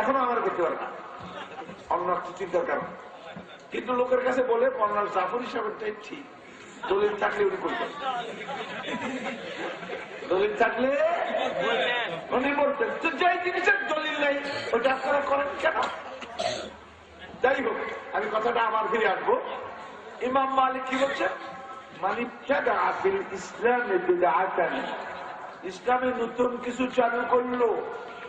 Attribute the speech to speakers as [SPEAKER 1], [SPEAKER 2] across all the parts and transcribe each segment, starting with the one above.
[SPEAKER 1] এখনও আমার করতে পারে না। অন্য চিন্তার কারণ কিন্তু লোকের কাছে বলে মন্নাল জাফর হিসাবেটাই ঠিক। দলিল থাকলে উনি করতেন। দলিল থাকলে উনি বলতেন তো যাই জিনিসের দলিল নেই, ওটা আপনারা করেন কেন? যাই হোক, আমি কথাটা আবার ফিরে আসব। ইমাম মালিক কি বলছে? মানিবটা আফিল ইসলামে ইসলামে নতুন কিছু চালু করল।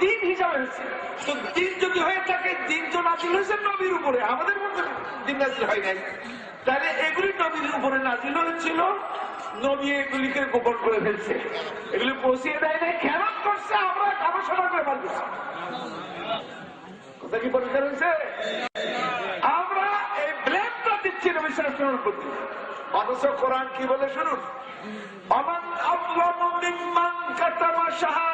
[SPEAKER 1] দিন হিসাবে হয়েছে। তো দিন যদি হয়ে থাকে, দিন তো নাজিল হয়েছে নবীর উপরে। আমাদের মধ্যে দিন নাজিল হয় নাই। তাহলে এগুলি নবীর উপরে নাজিল হয়েছিল, নবী এগুলিকে গোপন করে ফেলছে। এগুলি পৌঁছিয়ে দেয় নাই। খেয়ানত করছে, আমরা গবেষণা করে করছি। কথা কি পরিষ্কার হয়েছে? আমরা এই ব্লেমটা দিচ্ছি নবী সাল্লাল্লাহু প্রতি। অথচ কোরআন কি বলে শুনুন? অমান আযলামু মিম্মান কাতামা শাহাদাতান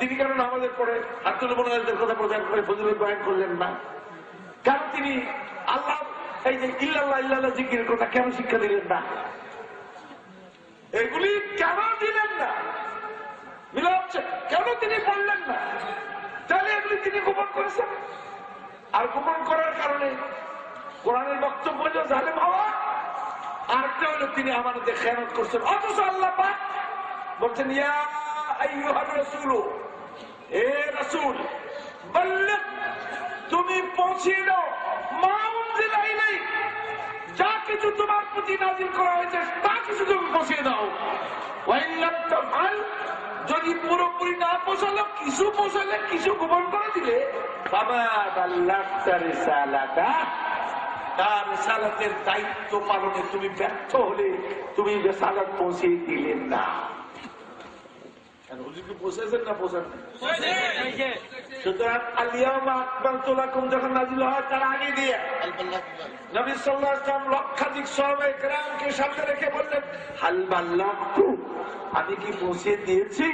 [SPEAKER 1] তিনি কেন আমাদের পরে আব্দুল মোনাজের কথা প্রচার করে ফজলুল বয়ান করলেন না? কেন তিনি আল্লাহ, এই যে ইল্লাল্লাহ ইল্লাল্লাহ জিকিরের কথা কেন শিক্ষা দিলেন না? এগুলি কেন দিলেন না? মিলা হচ্ছে, কেন তিনি বললেন না? তাহলে এগুলি তিনি গোপন করেছেন? আর গোপন করার কারণে কোরআনের বক্তব্য হলো জালেম হওয়া আরেকটা হলো তিনি আমাদের খেয়ানত করছেন। অথচ আল্লাহ বলছেন, ইয়া তুমি পৌঁছে দাও। মা ইলাইক যা কিছু তোমার প্রতি নাজিল করা হয়েছে, তা কিছু তুমি পৌঁছে দাও। লাম যদি পুরোপুরি না পৌঁছালো, কিছু পৌঁছালে, কিছু গোপন করে দিলে, বাবা তার রেসালাতের দায়িত্ব পালনে তুমি ব্যর্থ হলে, তুমি রেসালাত পৌঁছে দিলেন না। কেন? হুজুরকে পৌঁছেছেন না পৌঁছান সুতরাং আলিয়ামা আকবর তোলাকুম যখন নাজিল হয় তার আগে দিয়ে নবী সাল্লাল্লাহু আলাইহি লক্ষাধিক সাহাবায়ে কেরামকে সামনে রেখে বললেন হাল আমি কি পৌঁছে দিয়েছি?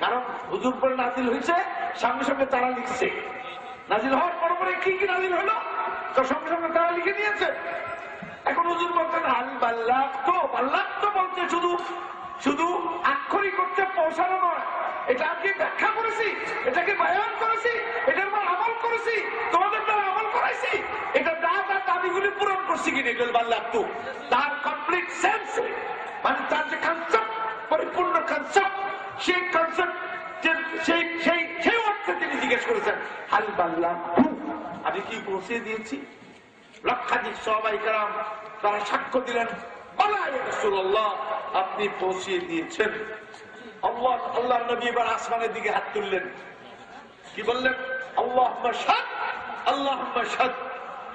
[SPEAKER 1] কারণ হুজুর পরে নাজিল হয়েছে সঙ্গে সঙ্গে তারা লিখছে। নাজিল হওয়ার পর পরে কি কি নাজিল হলো? তো সঙ্গে সঙ্গে তারা লিখে দিয়েছে এখন হুজুর বলছেন হাল বাল্লাগতু বাল্লাগতু বলতে শুধু শুধু আক্ষরিক করতে পৌঁছানো নয়। এটা আমি ব্যাখ্যা করেছি, এটাকে বায়ান করেছি, এটার উপর আমল করেছি, তোমাদের দ্বারা আমল করাইছি। এটা যা তার দাবিগুলি পূরণ করছি কিনা এগুলো বাল্লাগতু তার কমপ্লিট সেন্স মানে তার যে কনসেপ্ট পরিপূর্ণ কনসেপ্ট সেই কনসেপ্ট সেই সেই সেই অর্থে তিনি জিজ্ঞেস করেছেন, হাল বাল্লাহ? আমি কি পৌঁছে দিয়েছি? লক্ষাধিক সবাই কারাম তারা সাক্ষ্য দিলেন, বলা রাসূলুল্লাহ। আপনি পৌঁছিয়ে দিয়েছেন। আল্লাহ আল্লাহ নবী এবার আসমানের দিকে হাত তুললেন। কি বললেন? আল্লাহ আল্লাহ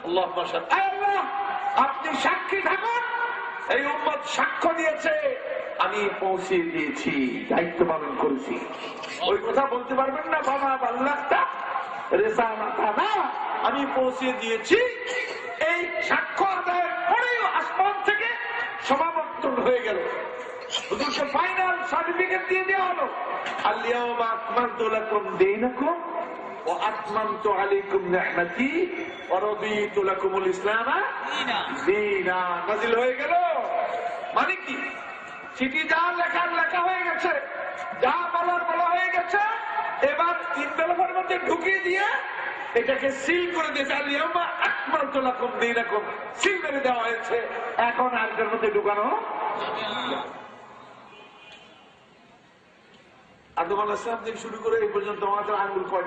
[SPEAKER 1] আল্লাহ আল্লাহ, আপনি সাক্ষী থাকুন। এই উম্মত সাক্ষ্য দিয়েছে। আমি পৌঁছে দিয়েছি, দায়িত্ব পালন করেছি। ওই কথা বলতে পারবেন না, বাবা আল্লাহটা রেসালাতা না। আমি পৌঁছে দিয়েছি এই সাক্ষ্য আদায়ের পরেই আসমান থেকে সমাবর্তন হয়ে গেল। হুজুরকে ফাইনাল সার্টিফিকেট দিয়ে দেওয়া হলো। আলিয়াউমা আকমালতু লাকুম দীনাকুম ওয়া আতমামতু আলাইকুম নি'মাতি ওয়া রাদিতু লাকুমুল ইসলাম দীনা। নাযিল হয়ে গেল। মানে কি? চিঠি যা লেখার লেখা হয়ে গেছে, যা বলার বলা হয়ে গেছে, এবার তিন ইনভেলপের মধ্যে ঢুকিয়ে দিয়ে এটাকে সিল করে দিয়েছে। আলিয়াউমা আকমালতু লাকুম দীনাকুম সিল করে দেওয়া হয়েছে। এখন আর মধ্যে ঢুকানো আদম আলাহ থেকে শুরু করে এই পর্যন্ত আমাদের আঙ্গুল কয়